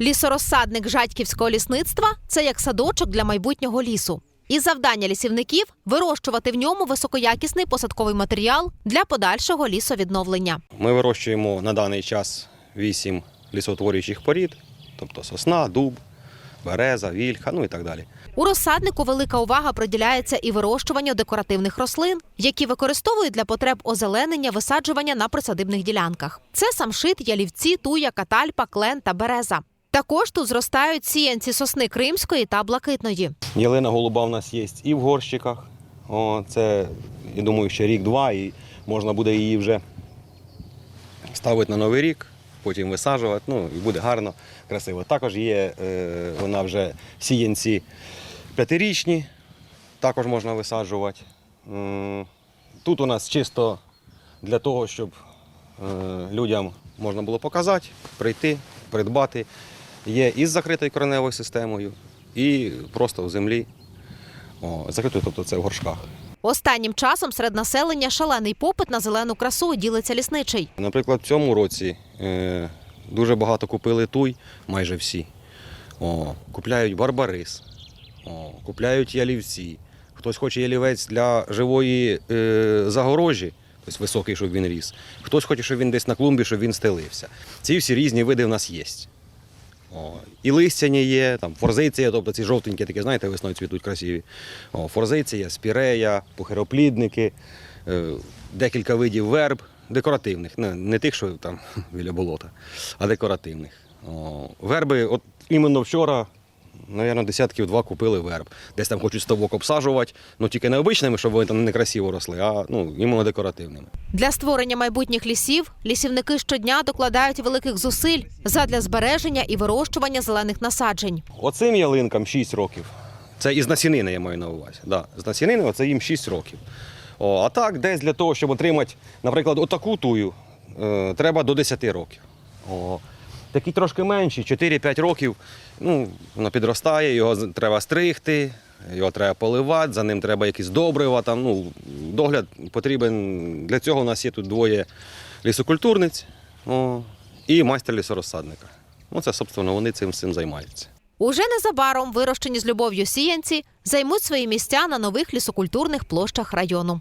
Лісорозсадник Жадьківського лісництва це як садочок для майбутнього лісу. І завдання лісівників вирощувати в ньому високоякісний посадковий матеріал для подальшого лісовідновлення. Ми вирощуємо на даний час вісім лісоутворюючих порід, тобто сосна, дуб, береза, вільха, ну і так далі. У розсаднику велика увага приділяється і вирощуванню декоративних рослин, які використовують для потреб озеленення висаджування на присадибних ділянках. Це самшит, ялівці, туя, катальпа, клен та береза. Також тут зростають сіянці сосни кримської та блакитної. Ялина голуба у нас є і в горщиках. О, це, я думаю, ще рік-два, і можна буде її вже ставити на новий рік, потім висаджувати. Ну і буде гарно, красиво. Також є е, вона вже сіянці п'ятирічні, також можна висаджувати. Тут у нас чисто для того, щоб е, людям можна було показати, прийти, придбати. Є із закритою кореневою системою, і просто в землі. О, закритою, тобто це в горшках. Останнім часом серед населення шалений попит на зелену красу ділиться лісничий. Наприклад, в цьому році е, дуже багато купили туй, майже всі. О, купляють барбарис, о, купляють ялівці. Хтось хоче ялівець для живої е, загорожі, тобто високий, щоб він ріс. Хтось хоче, щоб він десь на клумбі, щоб він стелився. Ці всі різні види в нас є. О, і листяні є, там форзиція, тобто ці жовтенькі такі, знаєте, весною цвітуть красиві. О, форзиція, спірея, похироплідники, е, декілька видів верб, декоративних, не, не тих, що там біля болота, а декоративних. О, верби, от іменно вчора, мабуть, десятків два купили верб. Десь там хочуть ставок обсаджувати, ну тільки не обичними, щоб вони там не красиво росли, а ну, іменно декоративними. Для створення майбутніх лісів лісівники щодня докладають великих зусиль задля збереження і вирощування зелених насаджень. Оцим ялинкам 6 років. Це із насінини я маю на увазі. Да, з насінини оце їм 6 років. О, а так, десь для того, щоб отримати, наприклад, отаку тую, е, треба до 10 років. О, такі трошки менші, 4-5 років, ну, воно підростає, його треба стригти, його треба поливати, за ним треба якісь добрива. Там, ну, догляд потрібен. Для цього у нас є тут двоє лісокультурниць о, і майстер лісорозсадника. Ну, це, собственно, вони цим всім займаються. Уже незабаром вирощені з любов'ю сіянці займуть свої місця на нових лісокультурних площах району.